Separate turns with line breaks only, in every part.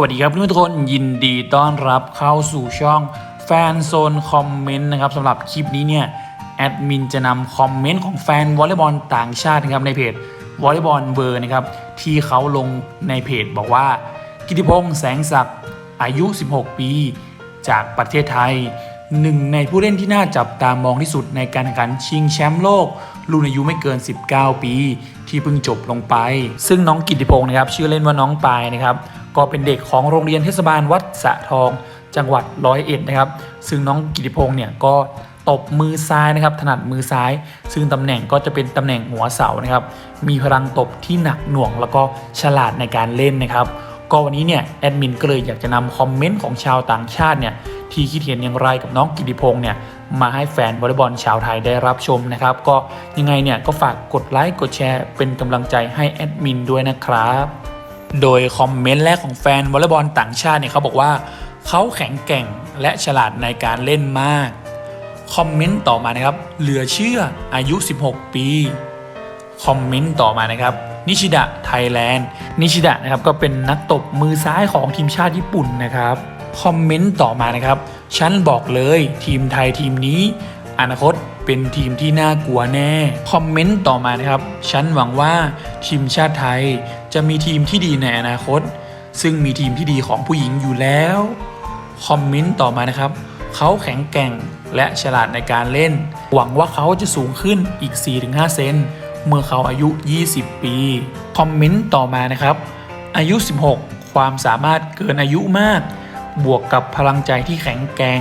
วัสดีครับทุกคนยินดีต้อนรับเข้าสู่ช่องแฟนโซนคอมเมนต์นะครับสำหรับคลิปนี้เนี่ยแอดมินจะนำคอมเมนต์ของแฟนวอลเลย์บอลต่างชาตินะครับในเพจวอลเลย์บอลเบอร์นะครับที่เขาลงในเพจบอกว่า กิติพงษ์แสงศักดิ์อายุ 16 ปี จากประเทศไทยหนึ่งในผู้เล่นที่น่าจับตามองที่สุดในการแข่งขันชิงแชมป์โลกรุ่นอายุไม่เกิน 19 ปี ที่เพิ่งจบลงไป ซึ่งน้องกิติพงศ์นะครับชื่อเล่นว่าน้องปายนะครับ ก็เป็นเด็กของโรงเรียนเทศบาลวัดสะทอง จังหวัดร้อยเอ็ดนะครับ ซึ่งน้องกิติพงศ์เนี่ยก็ตบมือซ้ายนะครับ ถนัดมือซ้าย ซึ่งตำแหน่งก็จะเป็นตำแหน่งหัวเสานะครับ มีพลังตบที่หนักหน่วง แล้วก็ฉลาดในการเล่นนะครับ ก็วันนี้เนี่ยแอดมินก็เลยอยากจะนำคอมเมนต์ของชาวต่างชาติเนี่ยที่คิดเห็นอย่างไรกับน้องกิติพงศ์เนี่ยมาให้แฟนวอลเลย์บอลชาวไทยได้รับชมนะครับ ก็ยังไงเนี่ยก็ฝากกดไลค์กดแชร์เป็นกำลังใจให้แอดมินด้วยนะครับ โดยคอมเมนต์แรกของแฟนวอลเลย์บอลต่างชาติเนี่ยเขาบอกว่าเขาแข็งแกร่งและฉลาดในการเล่นมาก คอมเมนต์ต่อมานะครับ เหลือเชื่ออายุ 16 ปี คอมเมนต์ต่อมานะครับ นิชิดะไทยแลนด์ นิชิดะนะครับก็เป็นนักตบมือซ้ายของทีมชาติญี่ปุ่นนะครับ คอมเมนต์ต่อมานะครับ ฉันบอกเลยทีมไทยทีมนี้ อนาคตเป็นทีมที่น่ากลัวแน่ คอมเมนต์ต่อมานะครับ ฉันหวังว่าทีมชาติไทยจะมีทีมที่ดีในอนาคต ซึ่งมีทีมที่ดีของผู้หญิงอยู่แล้ว คอมเมนต์ต่อมานะครับ เขาแข็งแกร่งและฉลาดในการเล่น หวังว่าเขาจะสูงขึ้นอีก 4-5 เซนเมื่อเขาอายุ 20 ปี คอมเมนต์ต่อมานะครับ อายุ 16 ความสามารถเกินอายุมาก บวกกับพลังใจที่แข็งแกร่ง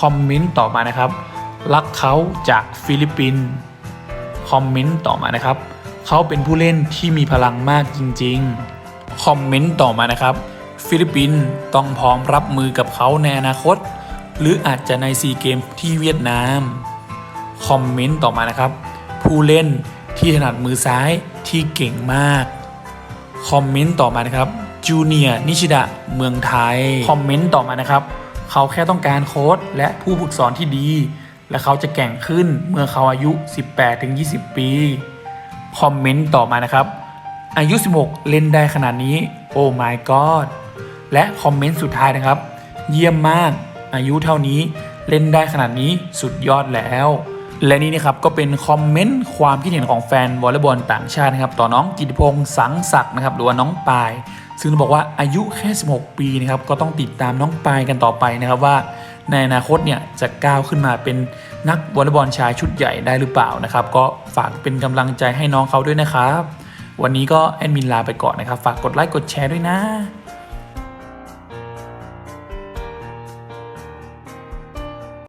คอมเมนต์ต่อมานะครับ รักเขาจากฟิลิปปินส์คอมเมนต์ต่อมานะครับ เขาเป็นผู้เล่นที่มีพลังมากจริงๆ คอมเมนต์ต่อมานะครับ ฟิลิปปินส์ต้องพร้อมรับมือกับเขาในอนาคต หรืออาจจะในซีเกมที่เวียดนาม คอมเมนต์ต่อมานะครับ ผู้เล่นที่ถนัดมือซ้ายที่เก่งมาก คอมเมนต์ต่อมานะครับจูเนียนิชิดะเมืองไทย คอมเมนต์ต่อมานะครับ เขาแค่ต้องการโค้ชและผู้ฝึกสอนที่ดี และเขาจะแก่งขึ้นเมื่อเขาอายุ 18-20 ปี คอมเมนต์ต่อมานะครับ อายุ 16 เล่นได้ขนาดนี้โอ้ my god และคอมเมนต์สุดท้ายนะครับ เยี่ยมมาก อายุเท่านี้เล่นได้ขนาดนี้สุดยอดแล้ว และนี่นะครับก็เป็นคอมเมนต์ความคิดเห็นของแฟนวอลเลย์บอลต่างชาตินะครับ ต่อน้องกิติพงศ์สังศักดิ์นะครับหรือว่าน้องปาย ซึ่งต้องบอกว่าอายุแค่ 16 ปีนะครับก็ต้องติดตามน้องปายกันต่อไปนะครับว่า ในอนาคตเนี่ยจะก้าวขึ้นมาเป็นนักวอลเลย์บอลชายชุดใหญ่ได้หรือเปล่านะครับ ก็ฝากเป็นกำลังใจให้น้องเขาด้วยนะครับ วันนี้ก็แอดมินลาไปก่อนนะครับ ฝากกดไลค์กดแชร์ด้วยนะ